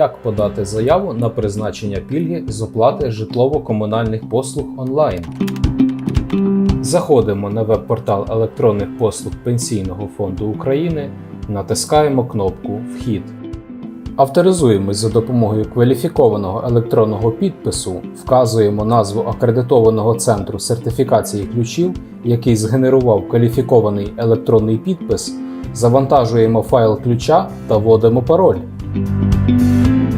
як подати заяву на призначення пільги з оплати житлово-комунальних послуг онлайн. Заходимо на веб-портал електронних послуг Пенсійного фонду України, натискаємо кнопку Вхід. Авторизуємось за допомогою кваліфікованого електронного підпису, вказуємо назву акредитованого центру сертифікації ключів, який згенерував кваліфікований електронний підпис, завантажуємо файл ключа та вводимо пароль.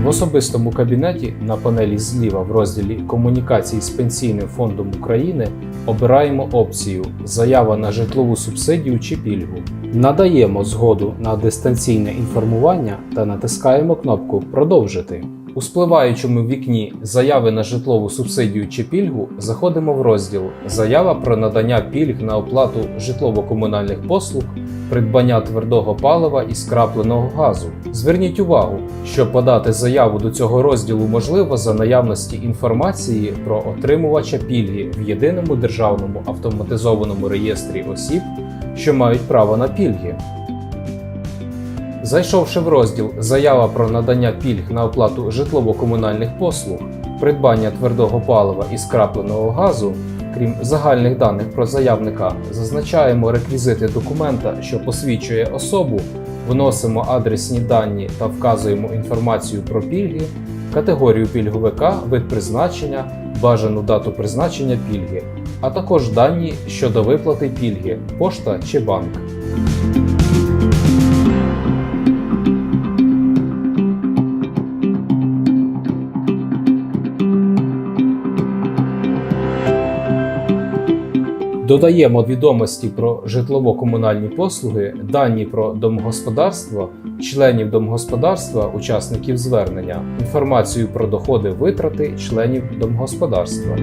В особистому кабінеті на панелі зліва в розділі Комунікації з Пенсійним фондом України обираємо опцію Заява на житлову субсидію чи пільгу. Надаємо згоду на дистанційне інформування та натискаємо кнопку Продовжити. У спливаючому вікні Заяви на житлову субсидію чи пільгу заходимо в розділ Заява про надання пільг на оплату житлово-комунальних послуг, придбання твердого палива і скрапленого газу. Зверніть увагу, що подати заяву до цього розділу можливо за наявності інформації про отримувача пільги в єдиному державному автоматизованому реєстрі осіб, що мають право на пільги. Зайшовши в розділ Заява про надання пільг на оплату житлово-комунальних послуг, придбання твердого палива і скрапленого газу, крім загальних даних про заявника, зазначаємо реквізити документа, що посвідчує особу, вносимо адресні дані та вказуємо інформацію про пільги, категорію пільговика, вид призначення, бажану дату призначення пільги, а також дані щодо виплати пільги, пошта чи банк. Додаємо відомості про житлово-комунальні послуги, дані про домогосподарство, членів домогосподарства, учасників звернення, інформацію про доходи витрати членів домогосподарства.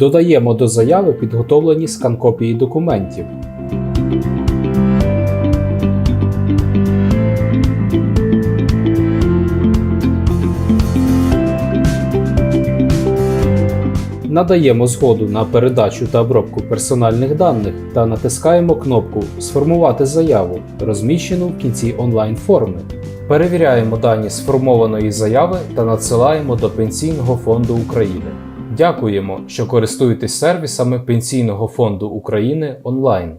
Додаємо до заяви підготовлені скан-копії документів. Надаємо згоду на передачу та обробку персональних даних та натискаємо кнопку Сформувати заяву, розміщену в кінці онлайн-форми. Перевіряємо дані сформованої заяви та надсилаємо до Пенсійного фонду України. Дякуємо, що користуєтесь сервісами Пенсійного фонду України онлайн.